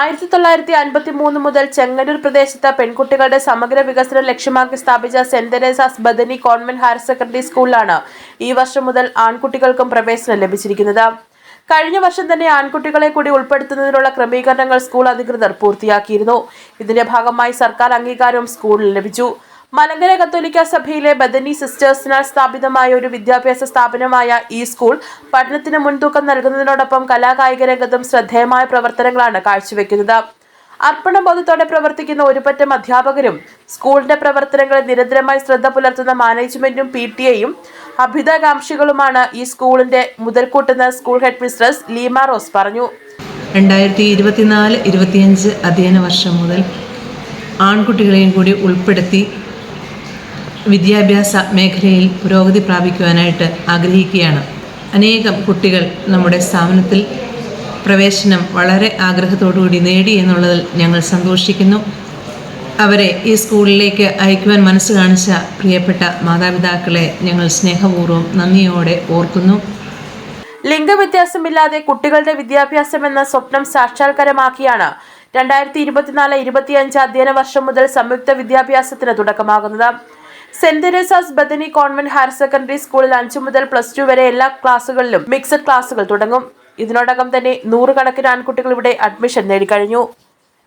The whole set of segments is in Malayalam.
ആയിരത്തി തൊള്ളായിരത്തി അൻപത്തി മൂന്ന് മുതൽ ചെങ്ങന്നൂർ പ്രദേശത്ത് പെൺകുട്ടികളുടെ സമഗ്ര വികസനം ലക്ഷ്യമാക്കി സ്ഥാപിച്ച Saint Teresa's Bethany convent higher secondary സ്കൂളിലാണ് ഈ വർഷം മുതൽ ആൺകുട്ടികൾക്കും പ്രവേശനം ലഭിച്ചിരിക്കുന്നത്. കഴിഞ്ഞ വർഷം തന്നെ ആൺകുട്ടികളെ കൂടി ഉൾപ്പെടുത്തുന്നതിനുള്ള ക്രമീകരണങ്ങൾ സ്കൂൾ അധികൃതർ പൂർത്തിയാക്കിയിരുന്നു. ഇതിന്റെ ഭാഗമായി സർക്കാർ അംഗീകാരവും സ്കൂളിൽ ലഭിച്ചു. മലങ്കര കത്തോലിക്ക സഭയിലെ ബദനി സിസ്റ്റേഴ്സിനാൽ സ്ഥാപിതമായ ഒരു വിദ്യാഭ്യാസ സ്ഥാപനമായ ഈ സ്കൂൾ പഠനത്തിന് മുൻതൂക്കം നൽകുന്നതിനോടൊപ്പം കലാകായിക രംഗത്തും ശ്രദ്ധേയമായ പ്രവർത്തനങ്ങളാണ് കാഴ്ചവെക്കുന്നത്. അർപ്പണബോധത്തോടെ പ്രവർത്തിക്കുന്ന ഒരുപറ്റം അധ്യാപകരും സ്കൂളിന്റെ പ്രവർത്തനങ്ങളിൽ നിരന്തരമായി ശ്രദ്ധ പുലർത്തുന്ന മാനേജ്മെന്റും പി ടി എയും അഭിതാകാംക്ഷികളുമാണ് ഈ സ്കൂളിന്റെ മുതൽക്കൂട്ടെന്ന് school head mistress Leema rose പറഞ്ഞു. രണ്ടായിരത്തി ഇരുപത്തിനാല് ഇരുപത്തിയഞ്ച് അധ്യയന വർഷം മുതൽ ആൺകുട്ടികളെയും കൂടി ഉൾപ്പെടുത്തി വിദ്യാഭ്യാസ മേഖലയിൽ പുരോഗതി പ്രാപിക്കുവാനായിട്ട് ആഗ്രഹിക്കുകയാണ്. അനേകം കുട്ടികൾ നമ്മുടെ സ്ഥാപനത്തിൽ പ്രവേശനം വളരെ ആഗ്രഹത്തോടുകൂടി നേടി എന്നുള്ളതിൽ ഞങ്ങൾ സന്തോഷിക്കുന്നു. അവരെ ഈ സ്കൂളിലേക്ക് അയക്കുവാൻ മനസ്സ് കാണിച്ച പ്രിയപ്പെട്ട മാതാപിതാക്കളെ ഞങ്ങൾ സ്നേഹപൂർവം നന്ദിയോടെ ഓർക്കുന്നു. ലിംഗവ്യത്യാസമില്ലാതെ കുട്ടികളുടെ വിദ്യാഭ്യാസം എന്ന സ്വപ്നം സാക്ഷാത്കാരമാക്കിയാണ് രണ്ടായിരത്തി ഇരുപത്തിനാല് ഇരുപത്തിയഞ്ച് അധ്യയന വർഷം മുതൽ സംയുക്ത വിദ്യാഭ്യാസത്തിന് തുടക്കമാകുന്നത്. Saint Teresa's Bethany convent higher secondary സ്കൂളിൽ അഞ്ചു മുതൽ പ്ലസ് ടു വരെ എല്ലാ ക്ലാസുകളിലും മിക്സഡ് ക്ലാസുകൾ തുടങ്ങും. ഇതിനോടകം തന്നെ നൂറുകണക്കിന് ആൺകുട്ടികൾ ഇവിടെ അഡ്മിഷൻ നേടിക്കഴിഞ്ഞു.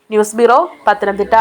News bureau Pathanamthitta.